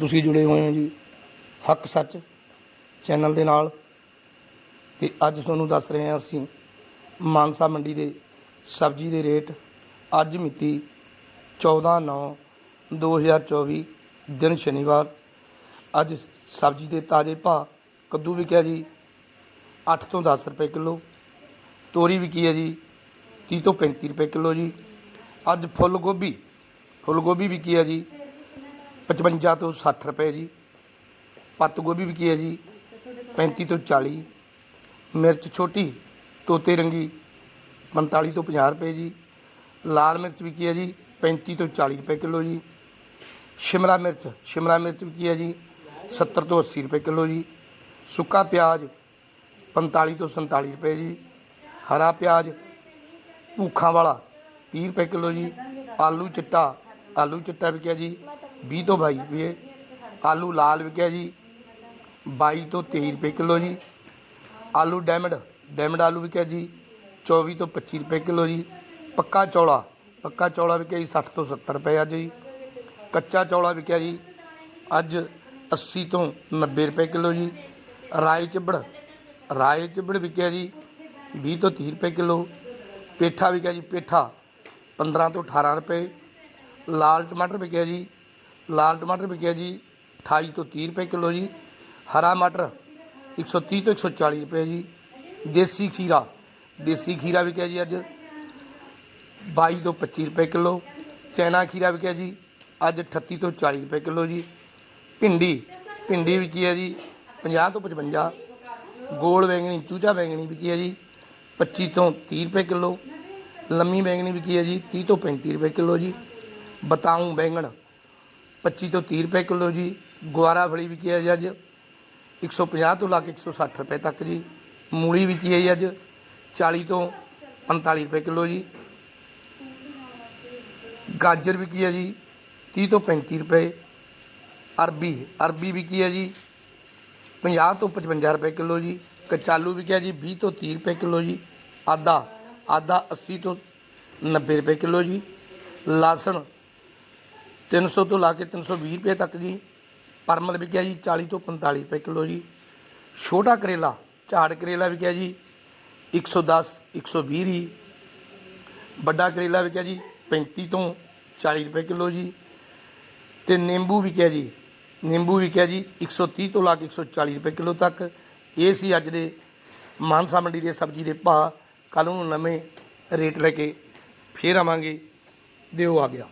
ਤੁਸੀਂ ਜੁੜੇ ਹੋਏ ਹੋ ਜੀ। ਹੱਕ ਸੱਚ ਚੈਨਲ ਦੇ ਨਾਲ। ਤੇ ਅੱਜ ਤੁਹਾਨੂੰ ਦੱਸ ਰਹੇ ਹਾਂ ਅਸੀਂ ਮਾਨਸਾ ਮੰਡੀ ਦੇ ਸਬਜ਼ੀ ਦੇ ਰੇਟ। ਅੱਜ ਮਿਤੀ 14 9 2024 ਦਿਨ ਸ਼ਨੀਵਾਰ। ਅੱਜ ਸਬਜ਼ੀ ਦੇ ਤਾਜ਼ੇ ਭਾਅ ਕੱਦੂ ਵਿਕਿਆ ਜੀ 8 ਤੋਂ 10 ਰੁਪਏ ਕਿਲੋ। ਤੋਰੀ ਵਿਕੀ ਹੈ ਜੀ 30 ਤੋਂ 35 ਰੁਪਏ ਕਿਲੋ ਜੀ। ਅੱਜ ਫੁੱਲ ਗੋਭੀ ਫੁੱਲ ਗੋਭੀ ਵਿਕੀ ਹੈ ਜੀ 55 ਤੋਂ 60 ਰੁਪਏ ਜੀ। ਪੱਤ ਗੋਭੀ ਵਿਕੀ ਹੈ ਜੀ? 35 ਤੋਂ 40 ਮਿਰਚ ਛੋਟੀ, ਤੋਤੇ ਰੰਗੀ 45 ਤੋਂ 50 ਰੁਪਏ ਜੀ। ਲਾਲ ਮਿਰਚ ਵਿਕੀ ਹੈ ਜੀ? 35 ਤੋਂ 40 ਰੁਪਏ ਕਿਲੋ ਜੀ। ਸ਼ਿਮਲਾ ਮਿਰਚ ਸ਼ਿਮਲਾ ਮਿਰਚ ਵਿਕੀ ਹੈ ਜੀ? 70 ਤੋਂ 80 ਰੁਪਏ ਕਿਲੋ ਜੀ। ਸੁੱਕਾ ਪਿਆਜ਼ 45 ਤੋਂ 47 ਰੁਪਏ ਜੀ। ਹਰਾ ਪਿਆਜ਼, ਭੂਖਾਂ ਵਾਲਾ 30 ਰੁਪਏ ਕਿਲੋ ਜੀ। ਆਲੂ ਚਿੱਟਾ ਆਲੂ ਚਿੱਟਾ ਵਿਕਿਆ ਜੀ? 20 ਤੋਂ 22 ਰੁਪਏ। ਆਲੂ ਲਾਲ ਵਿਕਿਆ ਜੀ 22 ਤੋਂ 23 ਰੁਪਏ ਕਿਲੋ ਜੀ। ਆਲੂ ਡੈਮਡ ਡੈਮਡ ਆਲੂ ਵਿਕਿਆ ਜੀ 24 ਤੋਂ 25 ਰੁਪਏ ਕਿਲੋ ਜੀ। ਪੱਕਾ ਚੌਲਾ ਪੱਕਾ ਚੌਲਾ ਵਿਕਿਆ ਜੀ 60 ਤੋਂ 70 ਰੁਪਏ ਅੱਜ ਜੀ। ਕੱਚਾ ਚੌਲਾ ਵਿਕਿਆ ਜੀ, ਅੱਜ 80 ਤੋਂ 90 ਰੁਪਏ ਕਿਲੋ ਜੀ। ਰਾਏ ਚਿਬੜ ਰਾਏ ਚਿਬੜ ਵਿਕਿਆ ਜੀ 20 ਤੋਂ 30 ਰੁਪਏ ਕਿਲੋ। ਪੇਠਾ ਵਿਕਿਆ ਜੀ, ਪੇਠਾ 15 ਤੋਂ 18 ਰੁਪਏ। ਲਾਲ ਟਮਾਟਰ ਵਿਕਿਆ ਜੀ ਲਾਲ ਟਮਾਟਰ ਵਿਕਿਆ ਜੀ 28 ਤੋਂ 30 ਰੁਪਏ ਕਿਲੋ ਜੀ, ਹਰਾ ਮਟਰ 130 ਤੋਂ 140 ਰੁਪਏ ਜੀ, ਦੇਸੀ ਖੀਰਾ ਦੇਸੀ ਖੀਰਾ ਵਿਕਿਆ ਜੀ ਅੱਜ 22 ਤੋਂ 25 ਰੁਪਏ ਕਿਲੋ, ਚੈਨਾ ਖੀਰਾ ਵਿਕਿਆ ਜੀ, ਅੱਜ 38 ਤੋਂ 40 ਰੁਪਏ ਕਿਲੋ ਜੀ, ਭਿੰਡੀ ਭਿੰਡੀ ਵਿਕੀ ਹੈ ਜੀ 50 ਤੋਂ 55 ਗੋਲ ਬੈਂਗਣੀ, ਚੂਚਾ ਬੈਂਗਣੀ ਵਿਕੀ ਹੈ ਜੀ 25 ਤੋਂ 30 ਰੁਪਏ ਕਿਲੋ, ਲੰਮੀ ਬੈਂਗਣੀ ਵਿਕੀ ਹੈ ਜੀ 30 ਤੋਂ 35 ਰੁਪਏ ਕਿਲੋ ਜੀ, ਬਤਾਊਂ ਬੈਂਗਣ 25 ਤੋਂ 30 ਰੁਪਏ ਕਿਲੋ ਜੀ ਗੁਆਰਾ ਫਲੀ ਵਿਕੀ ਹੈ ਜੀ ਅੱਜ। 150 ਤੋਂ ਲਾ ਕੇ 160 ਰੁਪਏ ਤੱਕ ਜੀ। ਮੂਲੀ ਵਿਕੀ ਹੈ ਜੀ ਅੱਜ 40 ਤੋਂ 45 ਰੁਪਏ ਕਿਲੋ ਜੀ। ਗਾਜਰ ਵਿਕੀ ਹੈ ਜੀ 30 ਤੋਂ 35 ਰੁਪਏ। ਅਰਬੀ ਅਰਬੀ ਵਿਕੀ ਹੈ ਜੀ 50 ਤੋਂ 55 ਰੁਪਏ ਕਿਲੋ ਜੀ। ਕਚਾਲੂ ਵਿਕਿਆ ਜੀ 20 ਤੋਂ 30 ਰੁਪਏ ਕਿਲੋ ਜੀ। ਆਦਾ ਆਦਾ 80 ਤੋਂ 90 ਰੁਪਏ ਕਿਲੋ ਜੀ। ਲਸਣ 300 ਤੋਂ ਲਾ ਕੇ 320 ਰੁਪਏ ਤੱਕ ਜੀ। ਪਰਮਲ ਵਿਕਿਆ ਜੀ 40 ਤੋਂ 45 ਰੁਪਏ ਕਿਲੋ ਜੀ। ਛੋਟਾ ਕਰੇਲਾ, ਝਾੜ ਕਰੇਲਾ ਵਿਕਿਆ ਜੀ 110 120 ਜੀ। ਵੱਡਾ ਕਰੇਲਾ ਵਿਕਿਆ ਜੀ 35 ਤੋਂ 40 ਰੁਪਏ ਕਿਲੋ ਜੀ। ਤੇ ਨਿੰਬੂ ਵਿਕਿਆ ਜੀ, ਨਿੰਬੂ ਵਿਕਿਆ ਜੀ 130 ਤੋਂ ਲਾ ਕੇ 140 ਰੁਪਏ ਕਿਲੋ ਤੱਕ। ਇਹ ਸੀ ਅੱਜ ਦੇ ਮਾਨਸਾ ਮੰਡੀ ਦੇ ਸਬਜ਼ੀ ਦੇ ਭਾਅ। ਕੱਲ ਨੂੰ ਨਵੇਂ ਰੇਟ ਲੈ ਕੇ ਫੇਰ ਆਵਾਂਗੇ। ਦਿਓ ਆ ਗਿਆ।